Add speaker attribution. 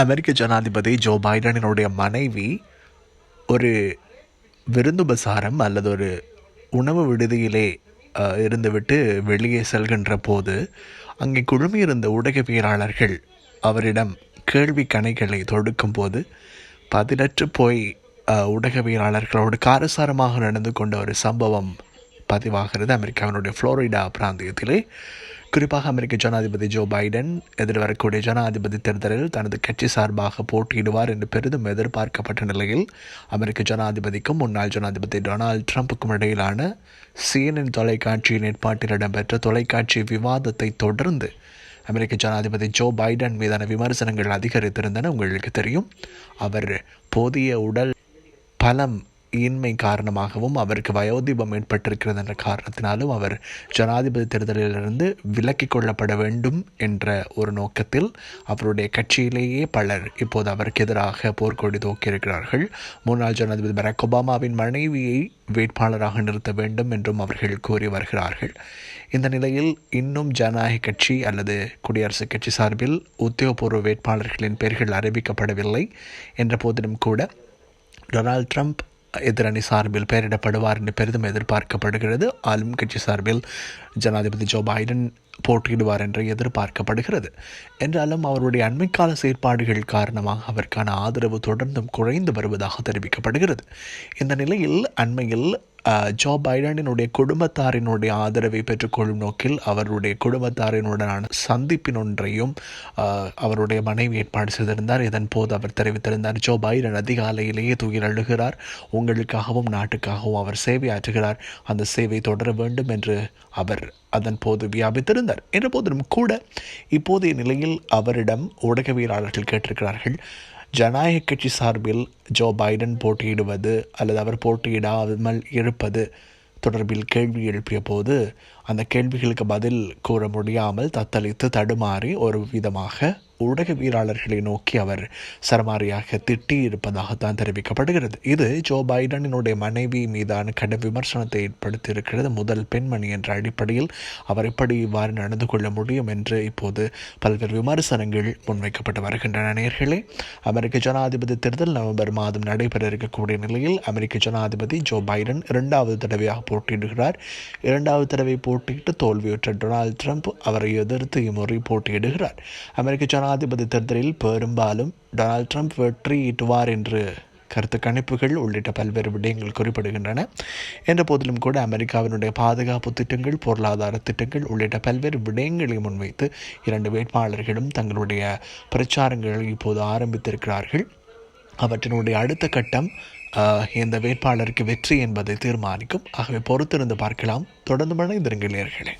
Speaker 1: அமெரிக்க ஜனாதிபதி ஜோ பைடனினுடைய மனைவி ஒரு விருந்துபசாரம் அல்லது ஒரு உணவு விடுதியிலே இருந்துவிட்டு வெளியே செல்கின்ற போது அங்கே குழுமியிருந்த ஊடகவியலாளர்கள் அவரிடம் கேள்வி கணைகளை தொடுக்கும் போது பதிலற்று போய் ஊடகவியலாளர்களோடு காரசாரமாக நடந்து கொண்ட ஒரு சம்பவம் பதிவாகிறது. அமெரிக்காவினுடைய ஃப்ளோரிடா பிராந்தியத்திலே குறிப்பாக அமெரிக்க ஜனாதிபதி ஜோ பைடன் எதிர்வரக்கூடிய ஜனாதிபதி தேர்தலில் தனது கட்சி சார்பாக போட்டியிடுவார் என்று பெரிதும் எதிர்பார்க்கப்பட்ட நிலையில் அமெரிக்க ஜனாதிபதிக்கும் முன்னாள் ஜனாதிபதி டொனால்ட் ட்ரம்ப்புக்கும் இடையிலான சிஎன்என் தொலைக்காட்சியின் ஏற்பாட்டில் இடம்பெற்ற தொலைக்காட்சி விவாதத்தை தொடர்ந்து அமெரிக்க ஜனாதிபதி ஜோ பைடன் மீதான விமர்சனங்கள் அதிகரித்திருந்தன. உங்களுக்கு தெரியும் அவர் போதிய உடல் பலம் இன்மை காரணமாகவும் அவருக்கு வயோதிபம் ஏற்பட்டிருக்கிறது என்ற காரணத்தினாலும் அவர் ஜனாதிபதி தேர்தலிலிருந்து விலக்கிக் கொள்ளப்பட வேண்டும் என்ற ஒரு நோக்கத்தில் அவருடைய கட்சியிலேயே பலர் இப்போது அவருக்கு எதிராக போர்க்கொடி தூக்கியிருக்கிறார்கள். முன்னாள் ஜனாதிபதி பராக் ஒபாமாவின் மனைவியை வேட்பாளராக நிறுத்த வேண்டும் என்றும் அவர்கள் கூறி வருகிறார்கள். இந்த நிலையில் இன்னும் ஜனநாயக கட்சி அல்லது குடியரசுக் கட்சி சார்பில் உத்தியோகபூர்வ வேட்பாளர்களின் பெயர்கள் அறிவிக்கப்படவில்லை. என்ற போதிலும் கூட டொனால்ட் ட்ரம்ப் எதிரணி சார்பில் பெயரிடப்படுவார் என்று பெரிதும் எதிர்பார்க்கப்படுகிறது. ஆளும் கட்சி சார்பில் ஜனாதிபதி ஜோ பைடன் போட்டியிடுவார் என்று எதிர்பார்க்கப்படுகிறது. என்றாலும் அவருடைய அண்மைக்கால செயற்பாடுகள் காரணமாக அவருக்கான ஆதரவு தொடர்ந்தும் குறைந்து வருவதாக தெரிவிக்கப்படுகிறது. இந்த நிலையில் அண்மையில் ஜோ பைடனினுடைய குடும்பத்தாரினுடைய ஆதரவை பெற்றுக்கொள்ளும் நோக்கில் அவருடைய குடும்பத்தாரினுடனான சந்திப்பின் ஒன்றையும் அவருடைய மனைவி ஏற்பாடு செய்திருந்தார். இதன் போது அவர் தெரிவித்திருந்தார் ஜோ பைடன் அதிகாலையிலேயே துயில் அழுகிறார். உங்களுக்காகவும் நாட்டுக்காகவும் அவர் சேவையாற்றுகிறார். அந்த சேவை தொடர வேண்டும் என்று அவர் அதன் போது வியாபித்திருந்தார். என்ற போதிலும் கூட இப்போதைய நிலையில் அவரிடம் ஊடகவியலாளர்கள் கேட்டிருக்கிறார்கள் ஜனநாயக கட்சி சார்பில் ஜோ பைடன் போட்டியிடுவது அல்லது அவர் போட்டியிடாமல் இருப்பது தொடர்பில் கேள்வி எழுப்பிய போது அந்த கேள்விகளுக்கு பதில் கூற முடியாமல் தத்தளித்து தடுமாறி ஒரு விதமாக ஊடகவியலாளர்களை நோக்கி அவர் சரமாரியாக திட்டியிருப்பதாகத்தான் தெரிவிக்கப்படுகிறது. இது ஜோ பைடனினுடைய மனைவி மீதான கடும் விமர்சனத்தை ஏற்படுத்தியிருக்கிறது. முதல் பெண்மணி என்ற அடிப்படையில் அவர் எப்படி இவ்வாறு நடந்து கொள்ள முடியும் என்று இப்போது பல்வேறு விமர்சனங்கள் முன்வைக்கப்பட்டு வருகின்றன. நேர்களே அமெரிக்க ஜனாதிபதி தேர்தல் நவம்பர் மாதம் நடைபெற இருக்கக்கூடிய நிலையில் அமெரிக்க ஜனாதிபதி ஜோ பைடன் இரண்டாவது தடவையாக போட்டியிடுகிறார். இரண்டாவது தடவை போட்டியிட்டு தோல்வியுற்ற டொனால்டு ட்ரம்ப் அவரை எதிர்த்து இம்முறை போட்டியிடுகிறார். அமெரிக்க ஜனா ஜனாதிபதி தேர்தலில் பெரும்பாலும் டொனால்ட் ட்ரம்ப் வெற்றியிட்டுவார் என்று கருத்து கணிப்புகள் உள்ளிட்ட பல்வேறு விடயங்கள் குறிப்பிடுகின்றன. என்ற போதிலும் கூட அமெரிக்காவினுடைய பாதுகாப்பு திட்டங்கள் பொருளாதார திட்டங்கள் உள்ளிட்ட பல்வேறு விடயங்களை முன்வைத்து இரண்டு வேட்பாளர்களும் தங்களுடைய பிரச்சாரங்களை இப்போது ஆரம்பித்திருக்கிறார்கள். அவற்றினுடைய அடுத்த கட்டம் இந்த வேட்பாளருக்கு வெற்றி என்பதை தீர்மானிக்கும். ஆகவே பொறுத்திருந்து பார்க்கலாம். தொடர்ந்து மழைந்திருங்கள் நேர்களே.